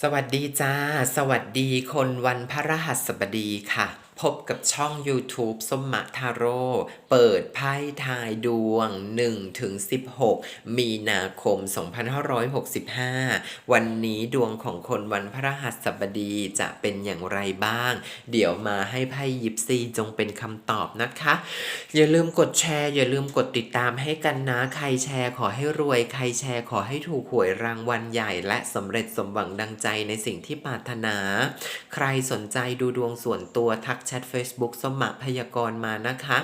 สวัสดีจ้า สวัสดีคนวันพระรหัสบดีค่ะ พบกับช่อง YouTube สมมะทาโร่เปิดไพ่ทายดวง1ถึง16 มีนาคม 2565 วันนี้ดวงของคนวันพระหัสบดีจะเป็นอย่างไรบ้าง เดี๋ยวมาให้ไพ่ยิปซีจงเป็นคำตอบนะคะ อย่าลืมกดแชร์ อย่าลืมกดติดตามให้กันนะ ใครแชร์ขอให้รวย ใครแชร์ขอให้ถูกหวยรางวัลใหญ่ และสำเร็จสมหวังดังใจในสิ่งที่ปรารถนา ใครสนใจดูดวงส่วนตัวทักแชท Facebook สมะพยากรณ์มานะคะ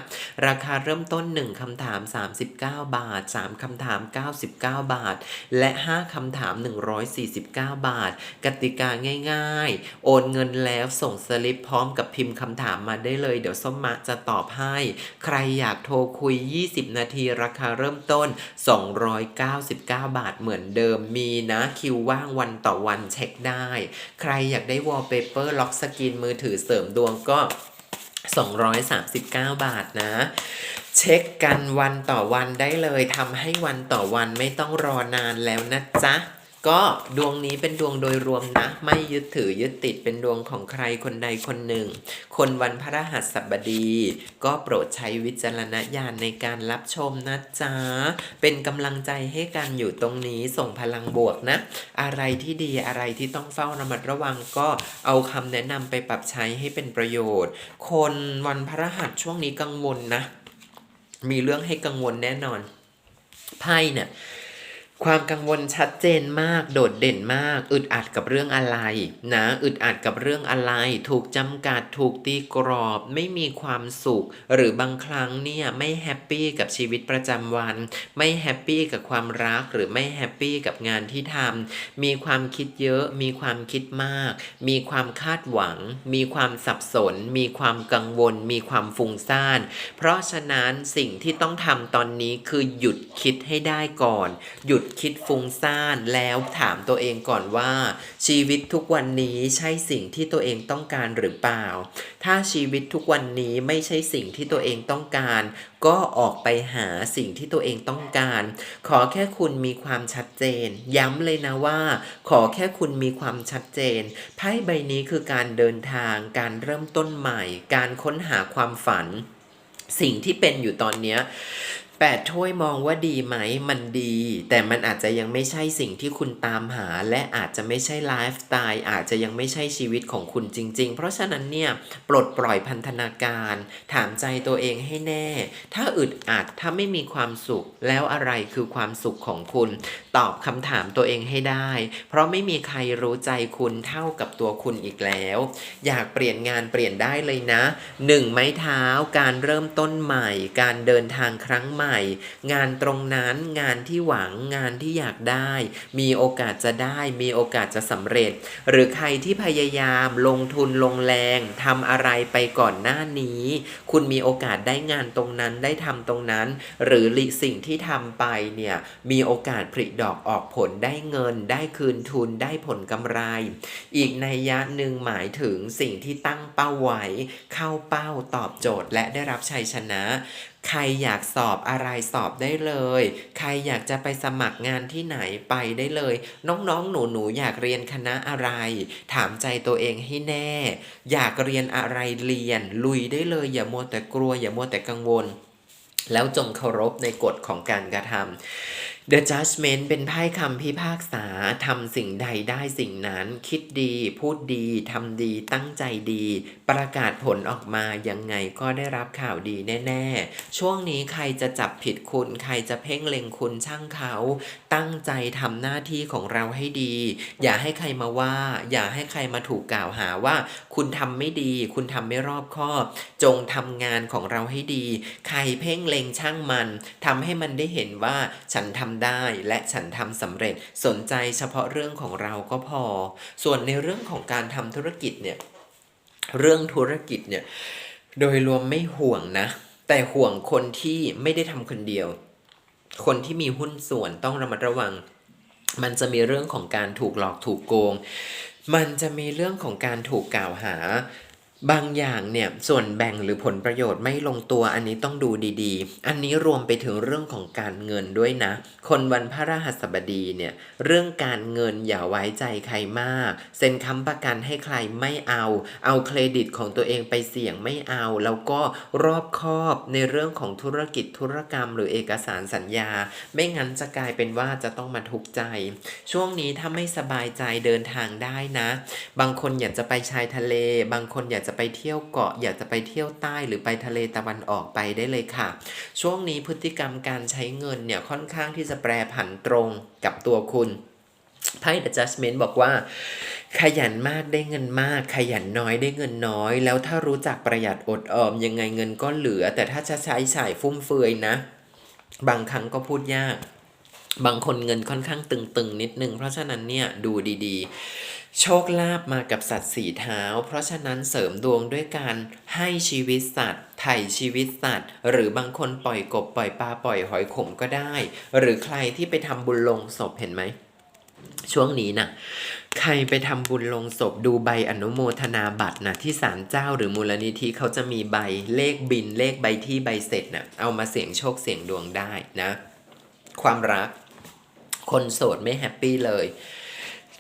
ราคาเริ่มต้น 1คำถาม 39 บาท 3คำถาม 99 บาท และ 5คำถาม 149 บาท กติกาง่ายๆ โอนเงินแล้วส่งสลิปพร้อมกับพิมพ์คำถามมาได้เลย เดี๋ยวส้มมะจะตอบให้ ใครอยากโทรคุย 20 นาทีราคาเริ่มต้น 299 บาทเหมือนเดิมมีนะคิวว่างวันต่อวันเช็คได้ ใครอยากได้วอลเปเปอร์ล็อกสกรีนมือถือเสริมดวงก็ 239 บาทนะ เช็คกันวันต่อวันได้เลยทำให้วันต่อวันไม่ต้องรอนานแล้วนะจ๊ะ ก็ดวงนี้เป็นดวงโดยรวมนะ ไม่ยึดถือยึดติดเป็นดวงของใครคนใดคนหนึ่ง คนวันพระรหัสบดี ก็โปรดใช้วิจารณญาณในการรับชมนะจ๊ะ เป็นกำลังใจให้กันอยู่ตรงนี้ส่งพลังบวกนะ อะไรที่ดีอะไรที่ต้องเฝ้าระมัดระวังก็เอาคำแนะนำไปปรับใช้ให้เป็นประโยชน์ คนวันพระรหัสช่วงนี้กังวลนะ มีเรื่องให้กังวลแน่นอนไพ่เนี่ย ความกังวลชัดเจนมาก โดดเด่นมาก อึดอัดกับเรื่องอะไรนะ อึดอัดกับเรื่องอะไร ถูกจำกัด ถูกตีกรอบ ไม่มีความสุข หรือบางครั้งเนี่ยไม่แฮปปี้กับชีวิตประจำวัน ไม่แฮปปี้กับความรัก หรือไม่แฮปปี้กับงานที่ทำ มีความคิดเยอะ มีความคิดมาก มีความคาดหวัง มีความสับสน มีความกังวล มีความฟุ้งซ่าน เพราะฉะนั้นสิ่งที่ต้องทำตอนนี้คือหยุดคิดให้ได้ก่อน หยุดคิดฟุ้งซ่านแล้วถามตัวเองก่อนว่า ชีวิตทุกวันนี้ใช่สิ่งที่ตัวเองต้องการหรือเปล่า ถ้าชีวิตทุกวันนี้ไม่ใช่สิ่งที่ตัวเองต้องการ ก็ออกไปหาสิ่งที่ตัวเองต้องการ ขอแค่คุณมีความชัดเจน ย้ำเลยนะว่า ขอแค่คุณมีความชัดเจนไพ่ใบนี้คือการเดินทาง การเริ่มต้นใหม่ การค้นหาความฝัน สิ่งที่เป็นอยู่ตอนนี้ แปดถ้วยมองว่าดีไหมมันดี แต่มันอาจจะยังไม่ใช่สิ่งที่คุณตามหา และอาจจะไม่ใช่ไลฟ์สไตล์อาจจะยังไม่ใช่ชีวิตของคุณจริง ๆ เพราะฉะนั้นเนี่ยปลดปล่อยพันธนาการ ถามใจตัวเองให้แน่ ถ้าอึดอัดถ้าไม่มีความสุข แล้วอะไรคือความสุขของคุณ ตอบคำถามตัวเองให้ได้ เพราะไม่มีใครรู้ใจคุณเท่ากับตัวคุณอีกแล้ว อยากเปลี่ยนงานเปลี่ยนได้เลยนะหนึ่งไม้เท้าการเริ่มต้นใหม่ การเดินทางครั้งใหม่งานตรงนั้นงานที่หวังงานที่อยากได้ มีโอกาสจะได้ มีโอกาสจะสำเร็จ หรือใครที่พยายามลงทุนลงแรงทำอะไรไปก่อนหน้านี้ คุณมีโอกาสได้งานตรงนั้นได้ทำตรงนั้น หรือสิ่งที่ทำไปเนี่ยมีโอกาสผลิดอกออกผลได้เงิน ได้คืนทุนได้ผลกำไร อีกในยยะหนึ่งหมายถึงสิ่งที่ตั้งเป้าไว้ เข้าเป้าตอบโจทย์และได้รับชัยชนะ ใครอยากสอบอะไรสอบได้เลย ใครอยากจะไปสมัครงานที่ไหนไปได้เลย น้องๆ หนูๆออยากเรียนคณะอะไร ถามใจตัวเองให้แน่ อยากเรียนอะไรเรียน ลุยได้เลย อย่ามัวแต่กลัว อย่ามัวแต่กังวล แล้วจงเคารพในกฎของการกระทำ The Judgment เป็นไพ่คำพิพากษาทำสิ่งใดได้สิ่งนั้น คิดดี พูดดีทำดีตั้งใจดี ประกาศผลออกมายังไงก็ได้รับข่าวดีแน่ ๆ ช่วงนี้ใครจะจับผิดคุณ ใครจะเพ่งเล็งคุณช่างเขา ตั้งใจทำหน้าที่ของเราให้ดี อย่าให้ใครมาว่า อย่าให้ใครมาถูกกล่าวหาว่า คุณทำไม่ดี คุณทำไม่รอบคอบ จงทำงานของเราให้ดี ใครเพ่งเล็งช่างมันทำให้มันได้เห็นว่าฉันทำได้ และฉันทำสำเร็จสนใจเฉพาะเรื่องของเราก็พอ ส่วนในเรื่องของการทำธุรกิจเนี่ยเรื่องธุรกิจเนี่ยโดยรวมไม่ห่วงนะ แต่ห่วงคนที่ไม่ได้ทำคนเดียว คนที่มีหุ้นส่วนต้องระมัดระวัง มันจะมีเรื่องของการถูกหลอกถูกโกง มันจะมีเรื่องของการถูกกล่าวหา บางอย่างเนี่ยส่วนแบ่งหรือผลประโยชน์ไม่ลงตัวอันนี้ต้องดูดีๆ อันนี้รวมไปถึงเรื่องของการเงินด้วยนะ คนวันพระรหัสบดีเนี่ยเรื่องการเงินอย่าไว้ใจใครมาก เซ็นค้ำประกันให้ใครไม่เอา เอาเครดิตของตัวเองไปเสี่ยงไม่เอา แล้วก็รอบคอบในเรื่องของธุรกิจธุรกรรม หรือเอกสารสัญญา ไม่งั้นจะกลายเป็นว่าจะต้องมาทุกข์ใจ ช่วงนี้ถ้าไม่สบายใจเดินทางได้นะ บางคนอยากจะไปชายทะเล บางคนอยากจะจะไปเที่ยวเกาะ อยากจะไปเที่ยวใต้หรือไปทะเลตะวันออกไปได้เลยค่ะ ช่วงนี้พฤติกรรมการใช้เงินเนี่ยค่อนข้างที่จะแปรผันตรงกับตัวคุณไพ่ The Judgment บอกว่า ขยันมากได้เงินมาก ขยันน้อยได้เงินน้อย แล้วถ้ารู้จักประหยัดอดออม ยังไงเงินก็เหลือ แต่ถ้าจะใช้จ่ายฟุ่มเฟือยนะ บางครั้งก็พูดยาก บางคนเงินค่อนข้างตึงๆ นิดนึง เพราะฉะนั้นเนี่ยดูดีๆ โชคลาภมากับสัตว์สีเท้า เพราะฉะนั้นเสริมดวงด้วยการให้ชีวิตสัตว์ไถ่ชีวิตสัตว์ หรือบางคนปล่อยกบปล่อยปลาปล่อยหอยขมก็ได้ หรือใครที่ไปทำบุญลงศพเห็นไหม ช่วงนี้นะใครไปทำบุญลงศพดูใบอนุโมทนาบัตรนะที่ศาลเจ้าหรือมูลนิธิเขาจะมีใบเลขบินเลขใบที่ใบเสร็จน่ะเอามาเสี่ยงโชคเสี่ยงดวงได้นะ ความรัก คนโสดไม่แฮปปี้เลย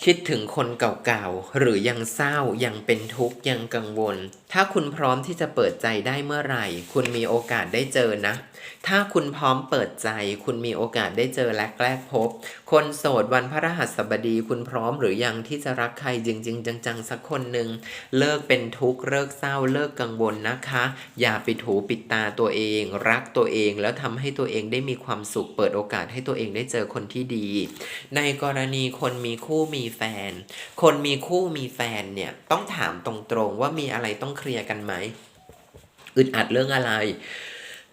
คิดถึงคนเก่าๆ หรือยังเศร้ายังเป็นทุกข์ยังกังวล ถ้าคุณพร้อมที่จะเปิดใจได้เมื่อไหร่ คุณมีโอกาสได้เจอนะ ถ้าคุณพร้อมเปิดใจ คุณมีโอกาสได้เจอและแกล้พบ คนโสดวันพระรหัสบดีคุณพร้อมหรือยังที่จะรักใครจริงๆจังๆ สักคนหนึ่งเลิกเป็นทุกข์เลิกเศร้าเลิกกังวลนะคะ อย่าปิดหูปิดตาตัวเอง รักตัวเองแล้วทำให้ตัวเองได้มีความสุข เปิดโอกาสให้ตัวเองได้เจอคนที่ดี ในกรณีคนมีคู่มีแฟน คนมีคู่มีแฟนเนี่ยต้องถามตรงๆว่ามีอะไรต้องเคลียร์กันไหมอึดอัดเรื่องอะไร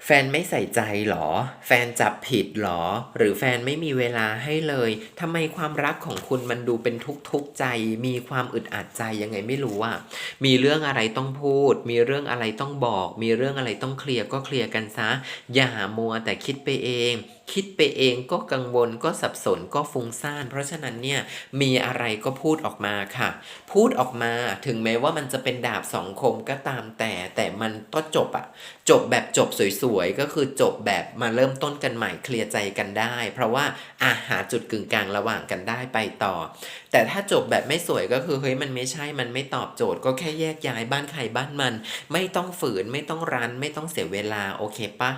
แฟนไม่ใส่ใจหรอ แฟนจับผิดหรอ หรือแฟนไม่มีเวลาให้เลยทำไมความรักของคุณมันดูเป็นทุกข์ๆใจ มีความอึดอัดใจยังไงไม่รู้อะมีเรื่องอะไรต้องพูด มีเรื่องอะไรต้องบอก มีเรื่องอะไรต้องเคลียร์ก็เคลียร์กันซะ อย่ามัวแต่คิดไปเอง คิดไปเองก็กังวลก็สับสนก็ฟุ้งซ่าน เพราะฉะนั้นเนี่ยมีอะไรก็พูดออกมาค่ะ พูดออกมาถึงแม้ว่ามันจะเป็นดาบสองคมก็ตามแต่แต่มันก็จบอะจบแบบจบสวยๆ ก็คือจบแบบมาเริ่มต้นกันใหม่เคลียร์ใจกันได้ เพราะว่าอาหาจุดกึ่งกลางระหว่างกันได้ไปต่อ แต่ถ้าจบแบบไม่สวยก็คือเฮ้ยมันไม่ใช่มันไม่ตอบโจทย์ ก็แค่แยกย้ายบ้านใครบ้านมัน ไม่ต้องฝืนไม่ต้องรัน ไม่ต้องเสียเวลาโอเคปะ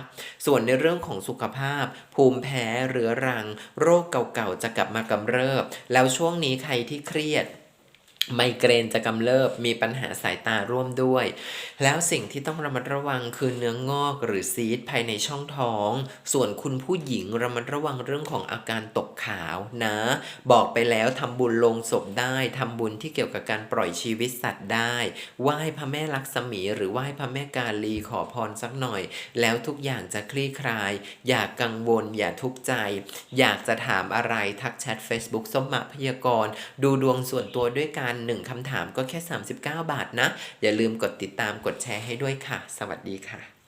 ส่วนในเรื่องของสุขภาพ ภูมิแพ้เรื้อรัง โรคเก่าๆจะกลับมากำเริบ แล้วช่วงนี้ใครที่เครียด ไมเกรนจะกำเริบมีปัญหาสายตาร่วมด้วย แล้วสิ่งที่ต้องระมัดระวังคือเนื้องอกหรือซีดภายในช่องท้อง ส่วนคุณผู้หญิงระมัดระวังเรื่องของอาการตกขาวนะ บอกไปแล้วทำบุญลงศพได้ทำบุญที่เกี่ยวกับการปล่อยชีวิตสัตว์ได้ไหว้พระแม่ลักษมี หรือไหว้พระแม่กาลีขอพรสักหน่อย แล้วทุกอย่างจะคลี่คลาย อย่ากกังวล อย่าทุกข์ใจ อยากจะถามอะไรทักแชท Facebook ส้มมาพยากรณ์ดูดวงส่วนตัวด้วยกันนึ่งคำถามก็แค่ 39 บาทนะ อย่าลืมกดติดตามกดแชร์ให้ด้วยค่ะ สวัสดีค่ะ